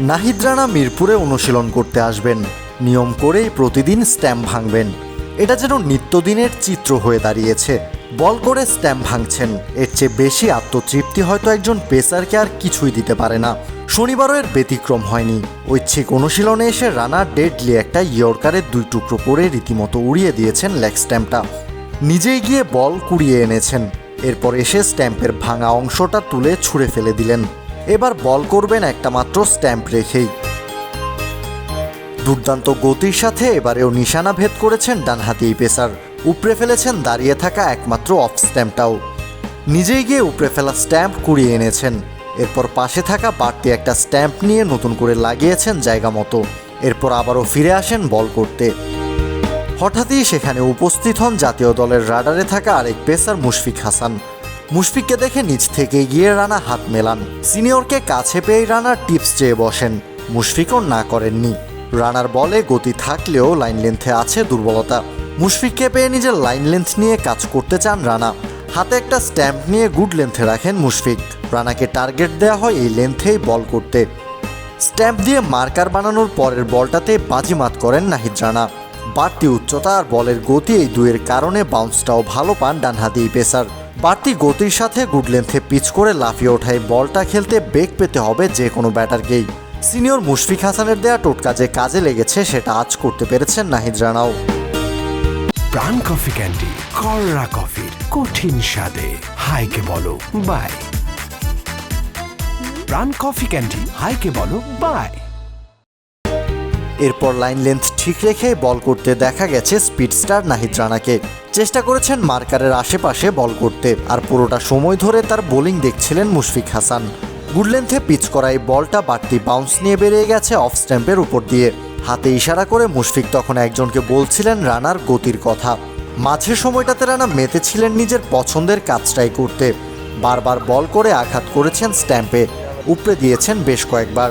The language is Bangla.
নাহিদ রানা মিরপুরে অনুশীলন করতে আসবেন। নিয়ম করেই প্রতিদিন স্ট্যাম্প ভাঙবেন। এটা যেন নিত্যদিনের চিত্র হয়ে দাঁড়িয়েছে। বল করে স্ট্যাম্প ভাঙছেন। এর চেয়ে বেশি আত্মতৃপ্তি হয়তো একজন পেসারকে আর কিছুই দিতে পারে না। শনিবারও এর ব্যতিক্রম হয়নি। ঐচ্ছিক অনুশীলনে এসে রানা ডেডলি একটা ইয়র্কারের দুই টুকরো করে রীতিমতো উড়িয়ে দিয়েছেন লেগ স্ট্যাম্পটা। নিজেই গিয়ে বল কুড়িয়ে এনেছেন। এরপর এসে স্ট্যাম্পের ভাঙা অংশটা তুলে ছুঁড়ে ফেলে দিলেন। এবার বল করবেন একটা মাত্র স্ট্যাম্প রেখেই। দুর্দান্ত গতির সাথে এবারেও নিশানা ভেদ করেছেন ডানহাতি পেসার। উপড়ে ফেলেছেন দাঁড়িয়ে থাকা একমাত্র অফ স্ট্যাম্পটাও। নিজেই গিয়ে উপড়ে ফেলা স্ট্যাম্প কুড়িয়ে এনেছেন। এরপর পাশে থাকা বাড়তি একটা স্ট্যাম্প নিয়ে নতুন করে লাগিয়েছেন জায়গা মতো। এরপর আবারও ফিরে আসেন বল করতে। হঠাৎই সেখানে উপস্থিত হন জাতীয় দলের রাডারে থাকা আরেক পেসার মুশফিক হাসান। মুশফিককে দেখে নিচ থেকে গিয়ে রানা হাত মেলান। সিনিয়রকে কাছে পেয়ে রানার টিপস চেয়ে বসেন। মুশফিকও না করেননি। রানার বলে গতি থাকলেও লাইন লেন্থে আছে দুর্বলতা। মুশফিককে পেয়ে নিজের লাইন লেন্থ নিয়ে কাজ করতে চান রানা। হাতে একটা স্ট্যাম্প নিয়ে গুড লেন্থে রাখেন মুশফিক। রানাকে টার্গেট দেওয়া হয় এই লেন্থেই বল করতে। স্ট্যাম্প দিয়ে মার্কার বানানোর পরের বলটাতে বাজিমাত করেন নাহিদ রানা। বাড়তি উচ্চতা আর বলের গতি এই দুয়ের কারণে বাউন্সটাও ভালো পান ডানহাতি পেসার। বাড়তি গতির সাথে গুড লেন্থে পিচ করে লাফিয়ে ওঠায় বলটা খেলতে বেগ পেতে হবে যে কোনো ব্যাটারকেই। সিনিয়র মুশফিক হাসানের দেয়া টোটকা যে কাজে লেগেছে সেটা আজ করতে পেরেছেন নাহিদ রানাও। প্রাণ কফি ক্যান্ডি কররা কফির কঠিন স্বাদে। হাইকে বলো, বাই। প্রাণ কফি ক্যান্ডি, হাইকে বলো, বাই। এরপর লাইন লেন্থ ঠিক রেখে বল করতে দেখা গেছে স্পিড স্টার নাহিদ রানাকে। চেষ্টা করেছেন মার্কারের আশেপাশে বল করতে, আর পুরোটা সময় ধরে তার বোলিং দেখছিলেন মুশফিক হাসান। গুড লেন্থে পিচ করা এই বলটা বাড়তি বাউন্স নিয়ে বেরিয়ে গেছে অফ স্ট্যাম্পের উপর দিয়ে। হাতে ইশারা করে মুশফিক তখন একজনকে বলছিলেন রানার গতির কথা। মাঝের সময়টাতে রানা মেতেছিলেন নিজের পছন্দের কাজটাই করতে। বারবার বল করে আঘাত করেছেন স্ট্যাম্পে উপড়ে দিয়েছেন বেশ কয়েকবার।